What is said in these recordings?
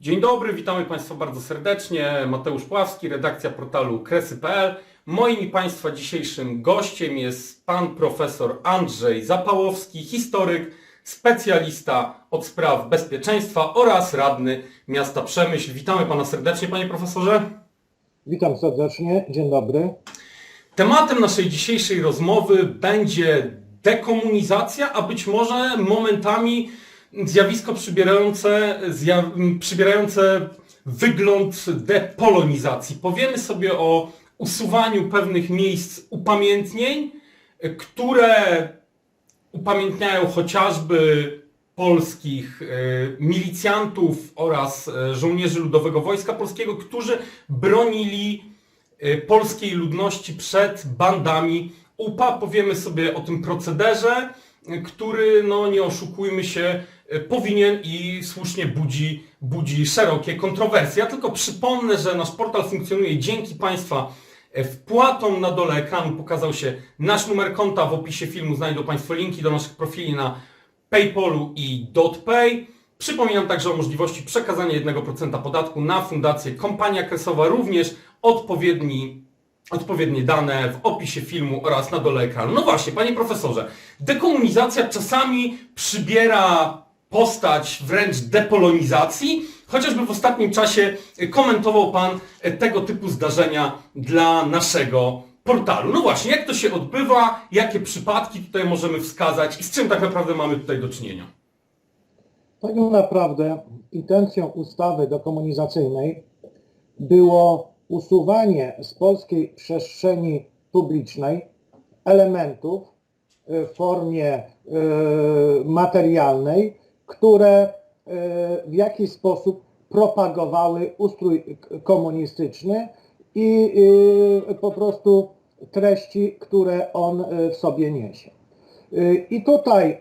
Dzień dobry, witamy Państwa bardzo serdecznie. Mateusz Pławski, redakcja portalu kresy.pl. Moim i Państwa dzisiejszym gościem jest pan profesor Andrzej Zapałowski, historyk, specjalista od spraw bezpieczeństwa oraz radny miasta Przemyśl. Witamy Pana serdecznie, Panie Profesorze. Witam serdecznie, dzień dobry. Tematem naszej dzisiejszej rozmowy będzie dekomunizacja, a być może momentami zjawisko przybierające, zja, przybierające wygląd depolonizacji. Powiemy sobie o usuwaniu pewnych miejsc upamiętnień, które upamiętniają chociażby polskich e, milicjantów oraz e, żołnierzy Ludowego Wojska Polskiego, którzy bronili e, polskiej ludności przed bandami UPA. Powiemy sobie o tym procederze, który, no nie oszukujmy się, e, powinien i słusznie budzi, budzi szerokie kontrowersje. Ja tylko przypomnę, że nasz portal funkcjonuje dzięki Państwa e, wpłatom na dole ekranu pokazał się nasz numer konta. W opisie filmu znajdą Państwo linki do naszych profili na PayPalu i DotPay. Przypominam także o możliwości przekazania 1% podatku na Fundację Kompania Kresowa, również odpowiedni, odpowiednie dane w opisie filmu oraz na dole ekranu. No właśnie, panie profesorze, dekomunizacja czasami przybiera postać wręcz depolonizacji, chociażby w ostatnim czasie komentował pan tego typu zdarzenia dla naszego portalu. No właśnie, jak to się odbywa, jakie przypadki tutaj możemy wskazać i z czym tak naprawdę mamy tutaj do czynienia? Tak naprawdę intencją ustawy dekomunizacyjnej było usuwanie z polskiej przestrzeni publicznej elementów y, w formie y, materialnej, które y, w jakiś sposób propagowały ustrój komunistyczny i po prostu treści, które on w sobie niesie. I tutaj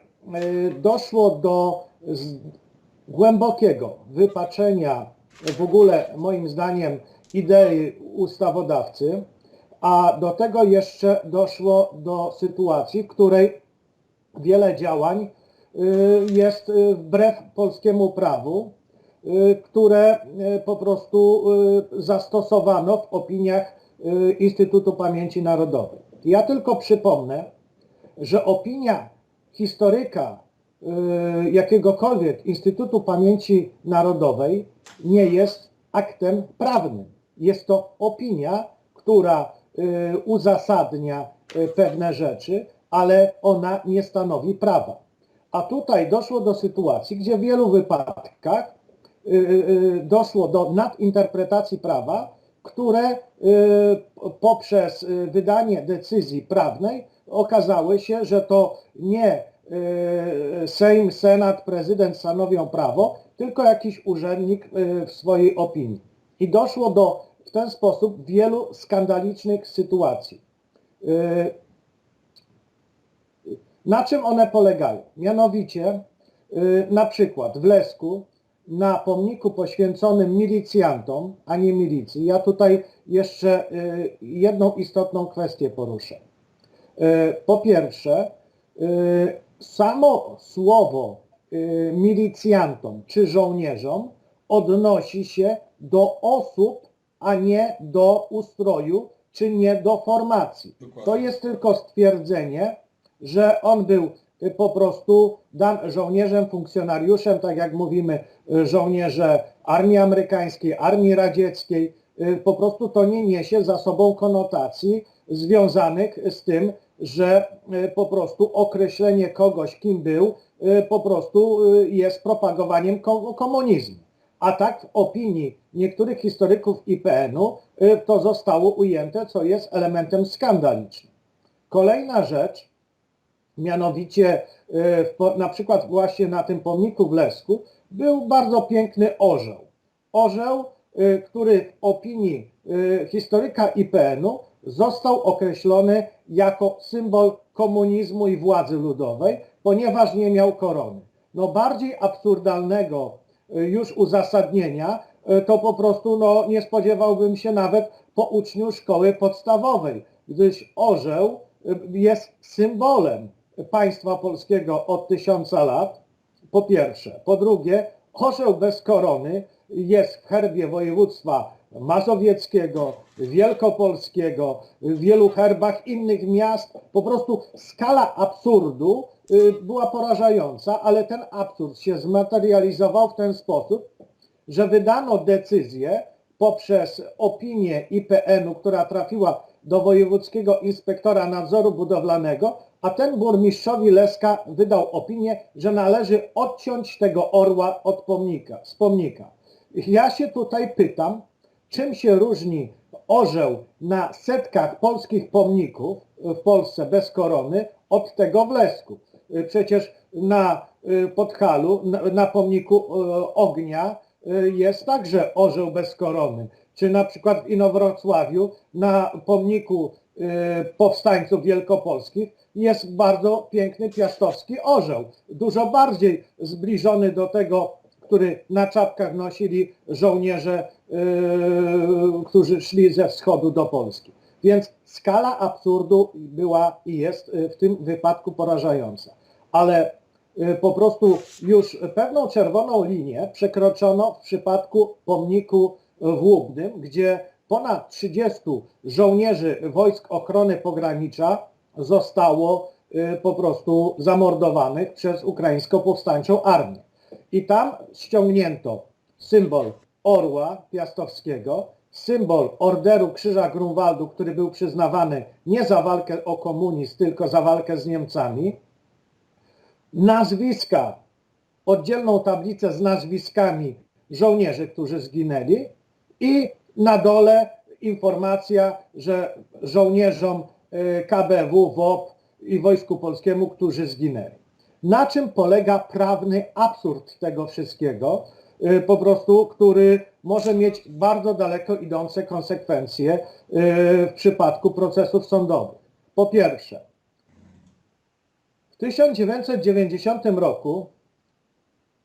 doszło do głębokiego wypaczenia w ogóle moim zdaniem idei ustawodawcy, a do tego jeszcze doszło do sytuacji, w której wiele działań y, jest y, wbrew polskiemu prawu, y, które po prostu zastosowano w opiniach Instytutu Pamięci Narodowej. Ja tylko przypomnę, że opinia historyka jakiegokolwiek Instytutu Pamięci Narodowej nie jest aktem prawnym. Jest to opinia, która y, uzasadnia y, pewne rzeczy, ale ona nie stanowi prawa. A tutaj doszło do sytuacji, gdzie w wielu wypadkach y, doszło do nadinterpretacji prawa, które poprzez wydanie decyzji prawnej okazały się, że to nie Sejm, Senat, prezydent stanowią prawo, tylko jakiś urzędnik w swojej opinii. I doszło do w ten sposób wielu skandalicznych sytuacji. Y, Na czym one polegają? Mianowicie, y, na przykład w Lesku, na pomniku poświęconym milicjantom, a nie milicji, ja tutaj jeszcze y, jedną istotną kwestię poruszę. Po pierwsze, samo słowo milicjantom czy żołnierzom odnosi się do osób, a nie do ustroju, czy nie do formacji. Dokładnie. To jest tylko stwierdzenie, że on był y, po prostu żołnierzem, funkcjonariuszem, tak jak mówimy, y, żołnierze armii amerykańskiej, armii radzieckiej. Y, Po prostu to nie niesie za sobą konotacji związanych z tym, że po prostu określenie kogoś, kim był, po prostu jest propagowaniem ko- komunizmu. A tak w opinii niektórych historyków IPN-u y, to zostało ujęte, co jest elementem skandalicznym. Kolejna rzecz, mianowicie y, na przykład właśnie na tym pomniku w Lesku był bardzo piękny orzeł. Orzeł, y, który w opinii historyka IPN-u został określony jako symbol komunizmu i władzy ludowej, ponieważ nie miał korony. No bardziej absurdalnego już uzasadnienia y, to po prostu no, nie spodziewałbym się nawet po uczniu szkoły podstawowej, gdyż orzeł y, jest symbolem państwa polskiego od tysiąca lat, po pierwsze. Po drugie, orzeł bez korony jest w herbie województwa mazowieckiego, wielkopolskiego, w wielu herbach innych miast. Po prostu skala absurdu y, była porażająca, ale ten absurd się zmaterializował w ten sposób, że wydano decyzję poprzez opinię IPN-u, która trafiła do Wojewódzkiego Inspektora Nadzoru Budowlanego, a ten burmistrzowi Leska wydał opinię, że należy odciąć tego orła od pomnika, z pomnika. Ja się tutaj pytam, czym się różni orzeł na setkach polskich pomników w Polsce bez korony od tego w Lesku. Przecież na y, Podhalu, na, pomniku y, ognia y, jest także orzeł bez korony. Czy na przykład w Inowrocławiu na pomniku y, powstańców wielkopolskich jest bardzo piękny piastowski orzeł. Dużo bardziej zbliżony do tego, który na czapkach nosili żołnierze, którzy szli ze wschodu do Polski. Więc skala absurdu była i jest y, w tym wypadku porażająca. Ale y, po prostu już pewną czerwoną linię przekroczono w przypadku pomniku w Łubnym, gdzie ponad 30 żołnierzy Wojsk Ochrony Pogranicza zostało y, po prostu zamordowanych przez ukraińską powstańczą armię. I tam ściągnięto symbol orła piastowskiego, symbol Orderu Krzyża Grunwaldu, który był przyznawany nie za walkę o komunizm, tylko za walkę z Niemcami, nazwiska, oddzielną tablicę z nazwiskami żołnierzy, którzy zginęli. I na dole informacja, że żołnierzom y, KBW, WOP i Wojsku Polskiemu, którzy zginęli. Na czym polega prawny absurd tego wszystkiego, po prostu, który może mieć bardzo daleko idące konsekwencje y, w przypadku procesów sądowych. Po pierwsze, w 1990 roku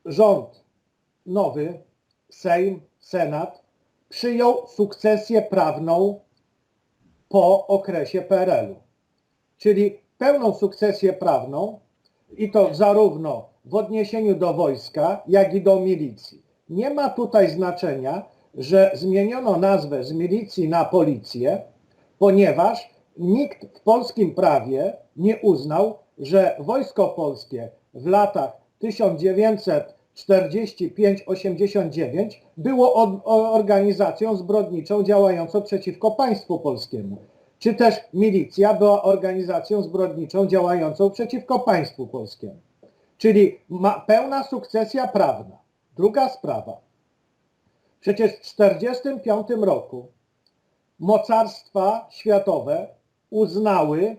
rząd nowy, Sejm, Senat przyjął sukcesję prawną po okresie PRL-u, czyli pełną sukcesję prawną i to zarówno w odniesieniu do wojska, jak i do milicji. Nie ma tutaj znaczenia, że zmieniono nazwę z milicji na policję, ponieważ nikt w polskim prawie nie uznał, że Wojsko Polskie w latach 1945-89 było organizacją zbrodniczą działającą przeciwko państwu polskiemu. Czy też milicja była organizacją zbrodniczą działającą przeciwko państwu polskiemu. Czyli ma pełna sukcesja prawna. Druga sprawa. Przecież w 1945 roku mocarstwa światowe uznały,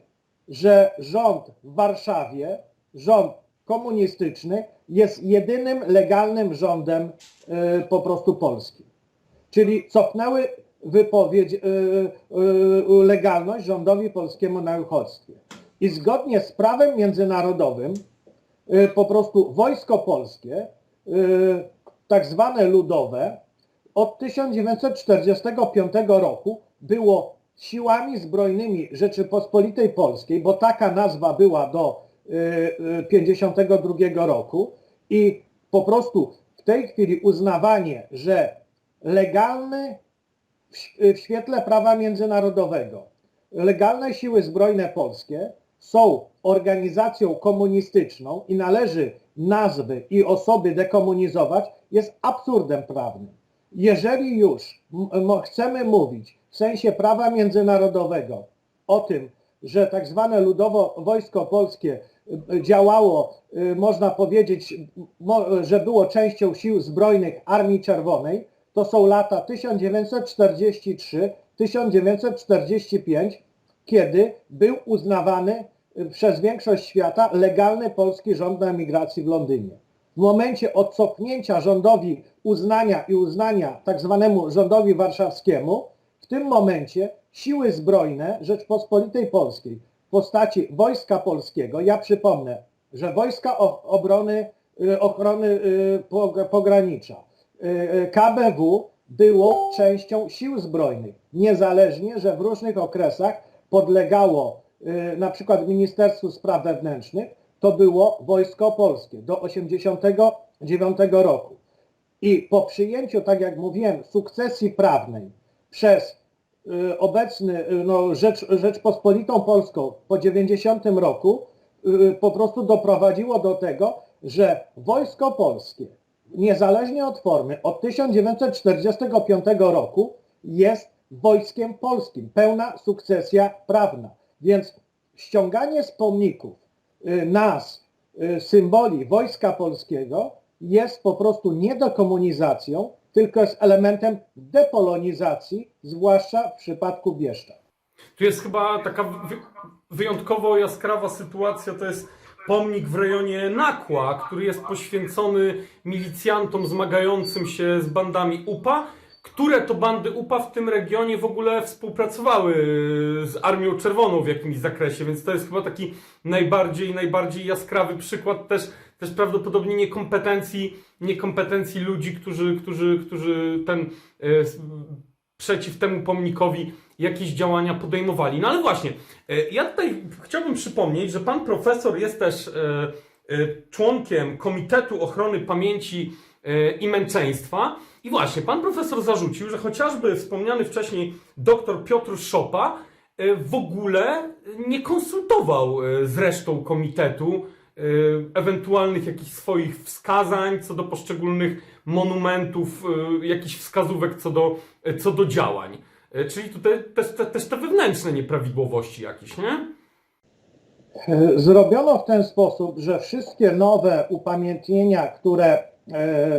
że rząd w Warszawie, rząd komunistyczny jest jedynym legalnym rządem y, po prostu polskim. Czyli cofnęły wypowiedź, y, y, legalność rządowi polskiemu na uchodźstwie. I zgodnie z prawem międzynarodowym y, po prostu wojsko polskie, y, tak zwane ludowe, od 1945 roku było siłami zbrojnymi Rzeczypospolitej Polskiej, bo taka nazwa była do y, y, 52 roku i po prostu w tej chwili uznawanie, że legalny w świetle prawa międzynarodowego legalne siły zbrojne polskie są organizacją komunistyczną i należy nazwy i osoby dekomunizować, jest absurdem prawnym. Jeżeli już chcemy mówić w sensie prawa międzynarodowego o tym, że tak zwane ludowo wojsko polskie y, działało, y, można powiedzieć, że było częścią sił zbrojnych Armii Czerwonej, to są lata 1943-1945, kiedy był uznawany y, przez większość świata legalny polski rząd na emigracji w Londynie. W momencie odcofnięcia rządowi uznania i uznania tak zwanemu rządowi warszawskiemu, w tym momencie siły zbrojne Rzeczpospolitej Polskiej w postaci Wojska Polskiego, ja przypomnę, że Wojska Obrony, y, Ochrony y, Pog- Pogranicza, KBW było częścią sił zbrojnych, niezależnie, że w różnych okresach podlegało y, na przykład Ministerstwu Spraw Wewnętrznych, to było Wojsko Polskie do 1989 roku. I po przyjęciu, tak jak mówiłem, sukcesji prawnej przez y, obecny y, no, Rzecz, Rzeczpospolitą Polską po 90 roku po prostu doprowadziło do tego, że Wojsko Polskie, niezależnie od formy, od 1945 roku jest wojskiem polskim. Pełna sukcesja prawna. Więc ściąganie z pomników y, nas, y, symboli Wojska Polskiego jest po prostu nie dekomunizacją, tylko jest elementem depolonizacji, zwłaszcza w przypadku Bieszczad. Tu jest chyba taka wy- wyjątkowo jaskrawa sytuacja, to jest pomnik w rejonie Nakła, który jest poświęcony milicjantom zmagającym się z bandami UPA, które to bandy UPA w tym regionie w ogóle współpracowały z Armią Czerwoną w jakimś zakresie, więc to jest chyba taki najbardziej, najbardziej jaskrawy przykład też, też prawdopodobnie niekompetencji, niekompetencji ludzi, którzy, którzy, którzy ten e, przeciw temu pomnikowi jakieś działania podejmowali. No ale właśnie, e, ja tutaj chciałbym przypomnieć, że pan profesor jest też e, członkiem Komitetu Ochrony Pamięci i Męczeństwa. I właśnie, pan profesor zarzucił, że chociażby wspomniany wcześniej dr Piotr Szopa e, w ogóle nie konsultował e, z resztą komitetu e, ewentualnych jakichś swoich wskazań co do poszczególnych monumentów, jakichś wskazówek co do, co do działań. Czyli tutaj też te, też te wewnętrzne nieprawidłowości jakieś, nie? Zrobiono w ten sposób, że wszystkie nowe upamiętnienia, które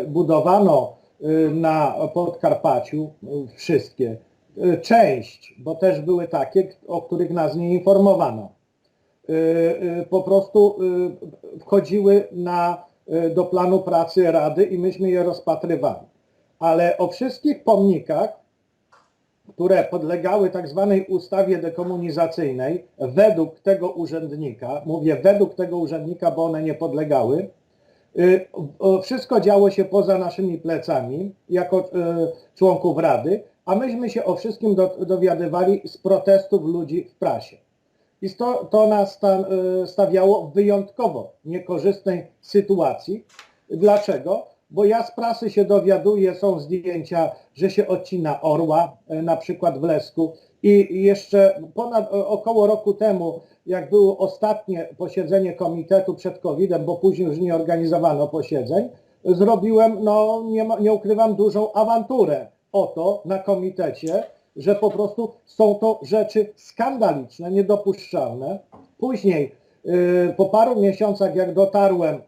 budowano na Podkarpaciu, e, wszystkie, e, część, bo też były takie, o których nas nie informowano, po prostu wchodziły na, do planu pracy Rady i myśmy je rozpatrywali. Ale o wszystkich pomnikach które podlegały tak zwanej ustawie dekomunizacyjnej według tego urzędnika, mówię według tego urzędnika, bo one nie podlegały, y, wszystko działo się poza naszymi plecami jako y, członków Rady, a myśmy się o wszystkim do, dowiadywali z protestów ludzi w prasie. I to, to nas y, stawiało w wyjątkowo niekorzystnej sytuacji. Dlaczego? Bo ja z prasy się dowiaduję, są zdjęcia, że się odcina orła, na przykład w Lesku. I jeszcze ponad o- około roku temu, jak było ostatnie posiedzenie komitetu przed COVID-em, bo później już nie organizowano posiedzeń, zrobiłem, no nie, ma, nie ukrywam, dużą awanturę o to na komitecie, że po prostu są to rzeczy skandaliczne, niedopuszczalne. Później, yy, po paru miesiącach, jak dotarłem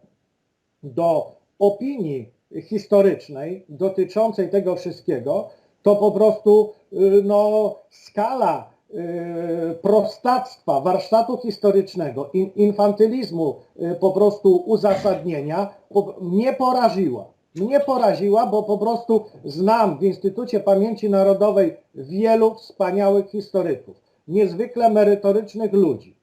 do opinii historycznej dotyczącej tego wszystkiego, to po prostu y, no, skala y, prostactwa warsztatu historycznego, in, infantylizmu y, po prostu uzasadnienia mnie poraziła. Mnie poraziła, bo po prostu znam w Instytucie Pamięci Narodowej wielu wspaniałych historyków, niezwykle merytorycznych ludzi.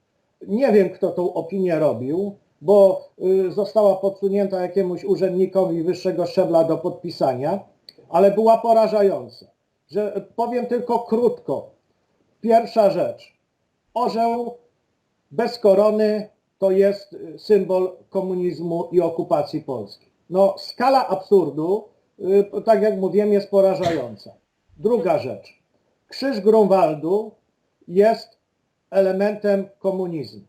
Nie wiem, kto tą opinię robił, bo została podsunięta jakiemuś urzędnikowi wyższego szczebla do podpisania, ale była porażająca. Że powiem tylko krótko. Pierwsza rzecz. Orzeł bez korony to jest y, symbol komunizmu i okupacji Polski. No, skala absurdu, y, tak jak mówiłem, jest porażająca. Druga rzecz. Krzyż Grunwaldu jest elementem komunizmu.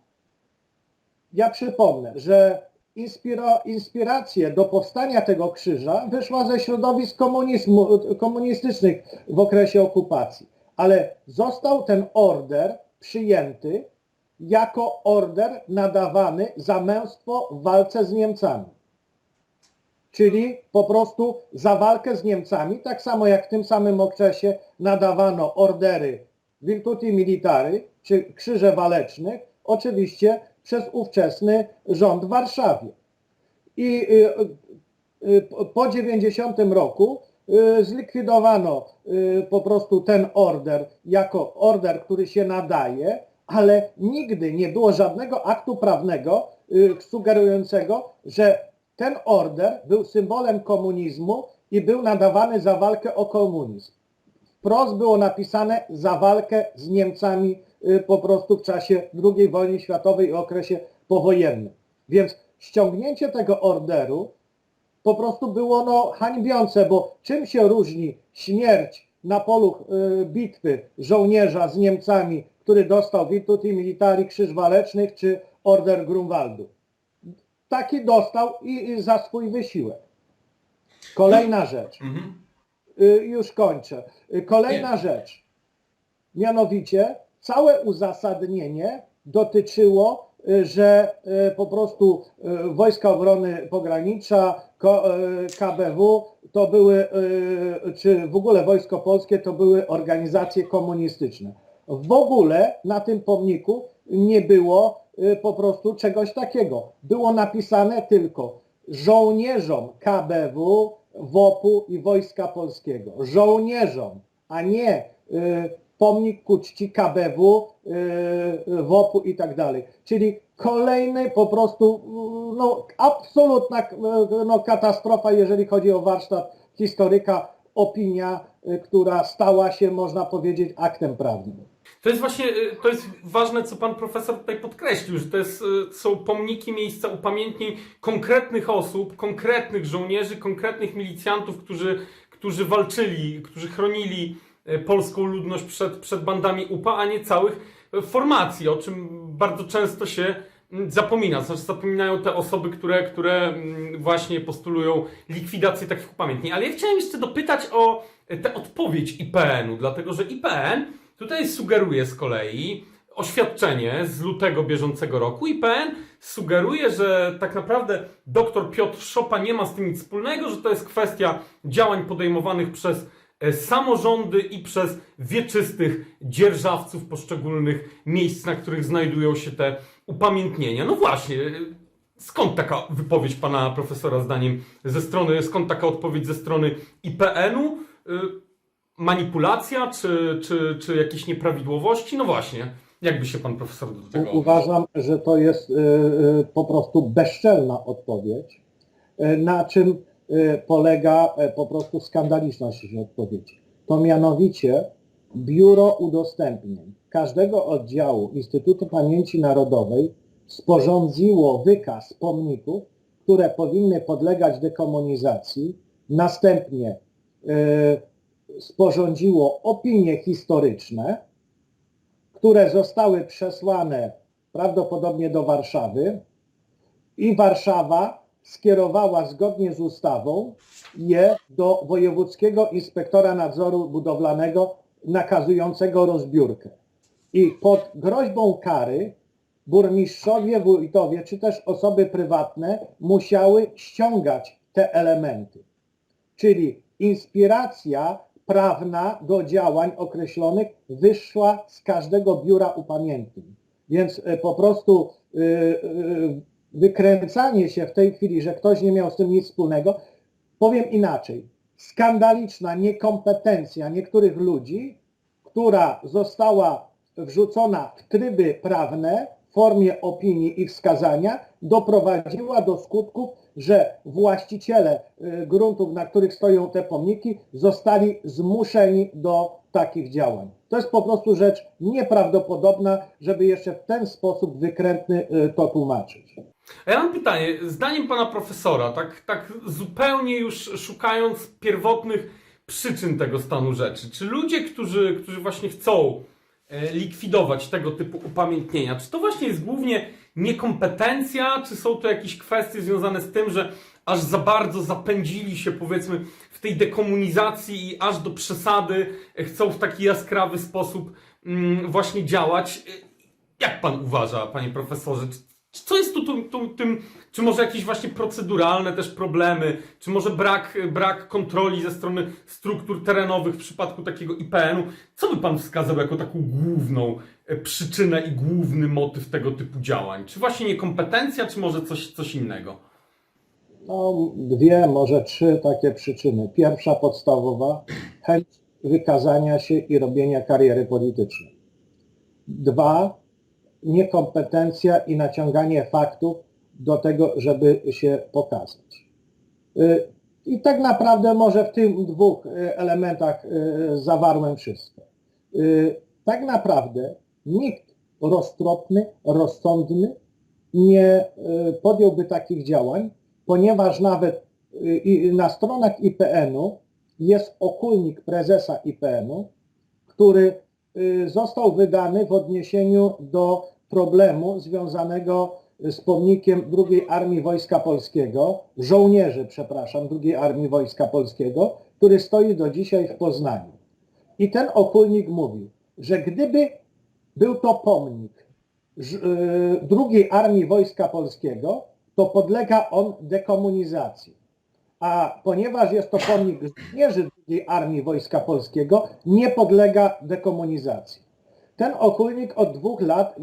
Ja przypomnę, że inspira, inspiracje do powstania tego krzyża wyszła ze środowisk komunistycznych w okresie okupacji, ale został ten order przyjęty jako order nadawany za męstwo w walce z Niemcami. Czyli po prostu za walkę z Niemcami, tak samo jak w tym samym okresie nadawano ordery Virtuti Militari, czy krzyże walecznych, oczywiście przez ówczesny rząd w Warszawie. I y, y, po- po 90 roku y, zlikwidowano y, po prostu ten order jako order, który się nadaje, ale nigdy nie było żadnego aktu prawnego y, sugerującego, że ten order był symbolem komunizmu i był nadawany za walkę o komunizm wprost było napisane za walkę z Niemcami y, po prostu w czasie II wojny światowej i okresie powojennym. Więc ściągnięcie tego orderu po prostu było no, hańbiące, bo czym się różni śmierć na polu y, bitwy żołnierza z Niemcami, który dostał Virtuti Militari Krzyż Walecznych czy Order Grunwaldu? Taki dostał i, i za swój wysiłek. Kolejna rzecz. Mhm. Y, już kończę. Y, Kolejna rzecz. Mianowicie całe uzasadnienie dotyczyło, y, że y, po prostu y, Wojska Obrony Pogranicza, KBW to były, czy w ogóle Wojsko Polskie to były organizacje komunistyczne. W ogóle na tym pomniku nie było po prostu czegoś takiego. Było napisane tylko żołnierzom KBW, WOP-u i Wojska Polskiego. Żołnierzom, a nie pomnik ku czci KBW, y, WOP-u i tak dalej. Czyli kolejny po prostu y, no, absolutna y, no, katastrofa, jeżeli chodzi o warsztat historyka, opinia, y, która stała się, można powiedzieć, aktem prawnym. To jest właśnie, y, to jest ważne, co pan profesor tutaj podkreślił, że to jest, y, są pomniki, miejsca upamiętnień konkretnych osób, konkretnych żołnierzy, konkretnych milicjantów, którzy, którzy walczyli, którzy chronili polską ludność przed, przed bandami UPA, a nie całych y, formacji, o czym bardzo często się mm, zapomina. Znaczy zapominają te osoby, które, które mm, właśnie postulują likwidację takich upamiętnień. Ale ja chciałem jeszcze dopytać o y, tę odpowiedź IPN-u, dlatego że IPN Tutaj sugeruje z kolei oświadczenie z lutego bieżącego roku. IPN sugeruje, że tak naprawdę dr Piotr Szopa nie ma z tym nic wspólnego, że to jest kwestia działań podejmowanych przez e, samorządy i przez wieczystych dzierżawców poszczególnych miejsc, na których znajdują się te upamiętnienia. No właśnie, e, skąd taka wypowiedź pana profesora zdaniem ze strony, skąd taka odpowiedź ze strony IPN-u? Y, manipulacja, czy, czy, czy jakieś nieprawidłowości? No właśnie, jakby się pan profesor do tego... Uważam, że to jest po prostu bezczelna odpowiedź, na czym polega y, po prostu skandaliczność tej odpowiedzi. To mianowicie Biuro Udostępnień. Każdego oddziału Instytutu Pamięci Narodowej sporządziło wykaz pomników, które powinny podlegać dekomunizacji, następnie y, sporządziło opinie historyczne, które zostały przesłane prawdopodobnie do Warszawy. I Warszawa skierowała zgodnie z ustawą je do Wojewódzkiego Inspektora Nadzoru Budowlanego nakazującego rozbiórkę. I pod groźbą kary burmistrzowie, wójtowie czy też osoby prywatne musiały ściągać te elementy. Czyli inspiracja prawna do działań określonych wyszła z każdego biura upamiętnień. Więc e, po prostu y, y, wykręcanie się w tej chwili, że ktoś nie miał z tym nic wspólnego, powiem inaczej. Skandaliczna niekompetencja niektórych ludzi, która została wrzucona w tryby prawne w formie opinii i wskazania, doprowadziła do skutków, że właściciele y, gruntów, na których stoją te pomniki, zostali zmuszeni do takich działań. To jest po prostu rzecz nieprawdopodobna, żeby jeszcze w ten sposób wykrętny y, to tłumaczyć. A ja mam pytanie, zdaniem pana profesora, tak, tak zupełnie już szukając pierwotnych przyczyn tego stanu rzeczy, czy ludzie, którzy, którzy właśnie chcą e, likwidować tego typu upamiętnienia, czy to właśnie jest głównie niekompetencja, czy są to jakieś kwestie związane z tym, że aż za bardzo zapędzili się powiedzmy w tej dekomunizacji i aż do przesady e, chcą w taki jaskrawy sposób mm, właśnie działać. E, Jak pan uważa, panie profesorze? Co jest tu, tu, tu tym, czy może jakieś właśnie proceduralne też problemy, czy może brak, brak kontroli ze strony struktur terenowych w przypadku takiego IPN-u? Co by pan wskazał jako taką główną e, przyczynę i główny motyw tego typu działań? Czy właśnie niekompetencja, czy może coś, coś innego? No, dwie, może trzy takie przyczyny. Pierwsza podstawowa, chęć wykazania się i robienia kariery politycznej. Dwa, niekompetencja i naciąganie faktów do tego, żeby się pokazać. Y, I tak naprawdę może w tych dwóch y, elementach y, zawarłem wszystko. Tak naprawdę nikt roztropny, rozsądny nie podjąłby takich działań, ponieważ nawet na stronach IPN-u jest okulnik prezesa IPN-u, który został wydany w odniesieniu do problemu związanego z pomnikiem II Armii Wojska Polskiego, żołnierzy, przepraszam, II Armii Wojska Polskiego, który stoi do dzisiaj w Poznaniu. I ten okulnik mówił, że gdyby był to pomnik y, II Armii Wojska Polskiego, to podlega on dekomunizacji. A ponieważ jest to pomnik żołnierzy II Armii Wojska Polskiego, nie podlega dekomunizacji. Ten okulnik od dwóch lat y,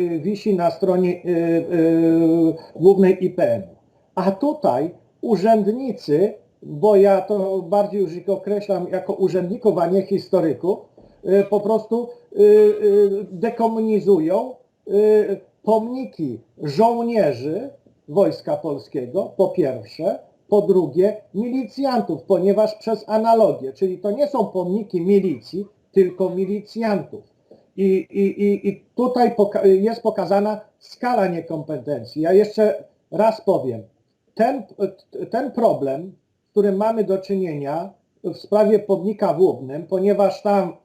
y, wisi na stronie y, y, głównej IPN-u. A tutaj urzędnicy, bo ja to bardziej już określam jako urzędników, a nie historyków, y, po prostu y, y, dekomunizują y, pomniki żołnierzy Wojska Polskiego, po pierwsze, po drugie milicjantów, ponieważ przez analogię, czyli to nie są pomniki milicji, tylko milicjantów. I, i, i, tutaj poka- jest pokazana skala niekompetencji. Ja jeszcze raz powiem, ten, ten problem, z którym mamy do czynienia w sprawie pomnika w Łubnym, ponieważ tam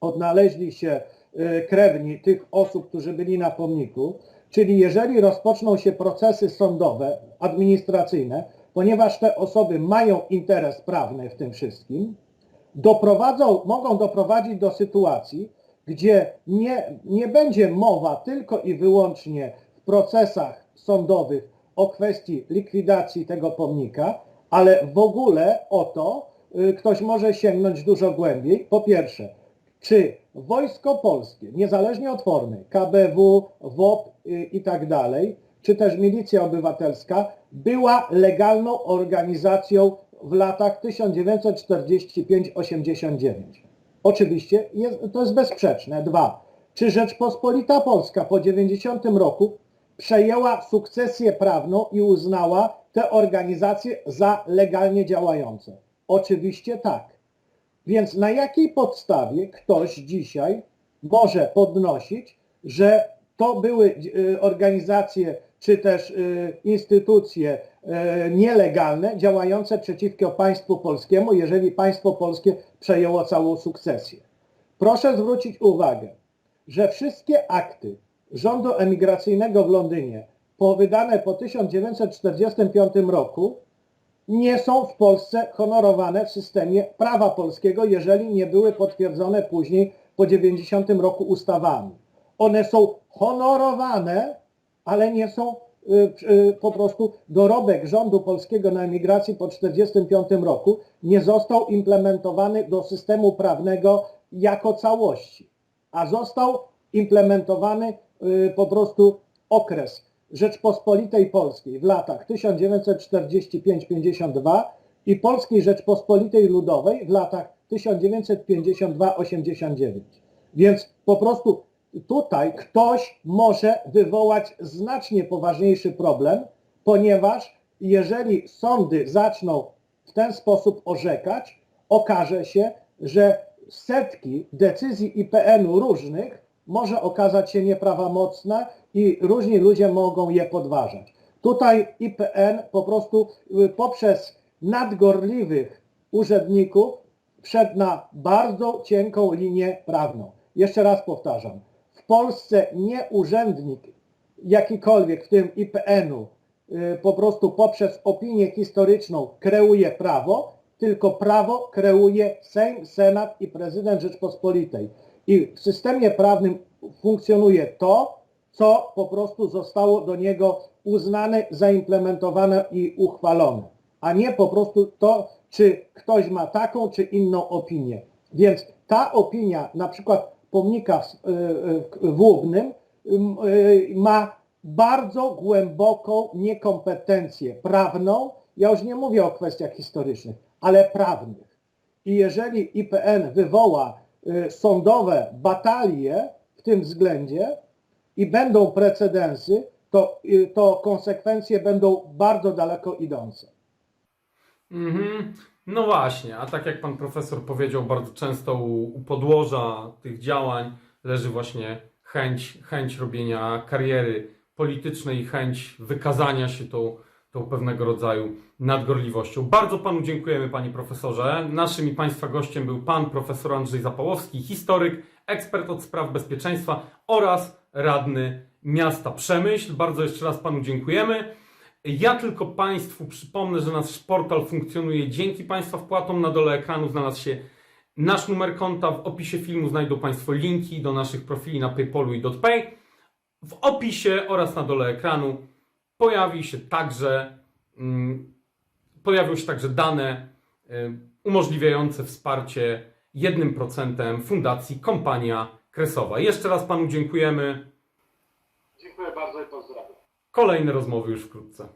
odnaleźli się y, krewni tych osób, którzy byli na pomniku, czyli jeżeli rozpoczną się procesy sądowe, administracyjne, ponieważ te osoby mają interes prawny w tym wszystkim, doprowadzą, mogą doprowadzić do sytuacji, gdzie nie, nie będzie mowa tylko i wyłącznie w procesach sądowych o kwestii likwidacji tego pomnika, ale w ogóle o to y, ktoś może sięgnąć dużo głębiej. Po pierwsze, czy Wojsko Polskie, niezależnie od formy, KBW, WOP y, i tak dalej, czy też Milicja Obywatelska, była legalną organizacją w latach 1945-89? Oczywiście jest, to jest bezsprzeczne. Dwa. Czy Rzeczpospolita Polska po 90 roku przejęła sukcesję prawną i uznała te organizacje za legalnie działające? Oczywiście tak. Więc na jakiej podstawie ktoś dzisiaj może podnosić, że to były y, organizacje czy też y, instytucje y, nielegalne działające przeciwko państwu polskiemu, jeżeli państwo polskie przejęło całą sukcesję? Proszę zwrócić uwagę, że wszystkie akty rządu emigracyjnego w Londynie po wydane po 1945 roku nie są w Polsce honorowane w systemie prawa polskiego, jeżeli nie były potwierdzone później po 90 roku ustawami. One są honorowane, ale nie są y, y, po prostu dorobek rządu polskiego na emigracji po 1945 roku nie został implementowany do systemu prawnego jako całości, a został implementowany y, po prostu okres Rzeczpospolitej Polskiej w latach 1945-52 i Polskiej Rzeczpospolitej Ludowej w latach 1952-89. Więc po prostu tutaj ktoś może wywołać znacznie poważniejszy problem, ponieważ jeżeli sądy zaczną w ten sposób orzekać, okaże się, że setki decyzji IPN-u różnych może okazać się nieprawomocna i różni ludzie mogą je podważać. Tutaj IPN po prostu y, poprzez nadgorliwych urzędników wszedł na bardzo cienką linię prawną. Jeszcze raz powtarzam, w Polsce nie urzędnik jakikolwiek, w tym IPN-u, y, po prostu poprzez opinię historyczną kreuje prawo, tylko prawo kreuje Sejm, Senat i prezydent Rzeczpospolitej. I w systemie prawnym funkcjonuje to, co po prostu zostało do niego uznane, zaimplementowane i uchwalone, a nie po prostu to, czy ktoś ma taką czy inną opinię. Więc ta opinia, na przykład pomnika y, y, w Łubnym, ym, y, ma bardzo głęboką niekompetencję prawną. Ja już nie mówię o kwestiach historycznych, ale prawnych. I jeżeli IPN wywoła sądowe batalie w tym względzie i będą precedensy, to, to konsekwencje będą bardzo daleko idące. Mhm. No właśnie, a tak jak pan profesor powiedział, bardzo często u, u podłoża tych działań leży właśnie chęć, chęć robienia kariery politycznej i chęć wykazania się tą, tą pewnego rodzaju nadgorliwością. Bardzo panu dziękujemy, panie profesorze. Naszym i państwa gościem był pan profesor Andrzej Zapałowski, historyk, ekspert od spraw bezpieczeństwa oraz radny miasta Przemyśl. Bardzo jeszcze raz panu dziękujemy. Ja tylko Państwu przypomnę, że nasz portal funkcjonuje dzięki Państwa wpłatom. Na dole ekranu znalazł się nasz numer konta. W opisie filmu znajdą Państwo linki do naszych profili na PayPalu i DotPay. W opisie oraz na dole ekranu pojawi się także, mm, pojawią się także dane y, umożliwiające wsparcie 1% Fundacji Kompania Kresowa. Jeszcze raz Panu dziękujemy. Dziękuję bardzo i pozdrawiam. Kolejne rozmowy już wkrótce.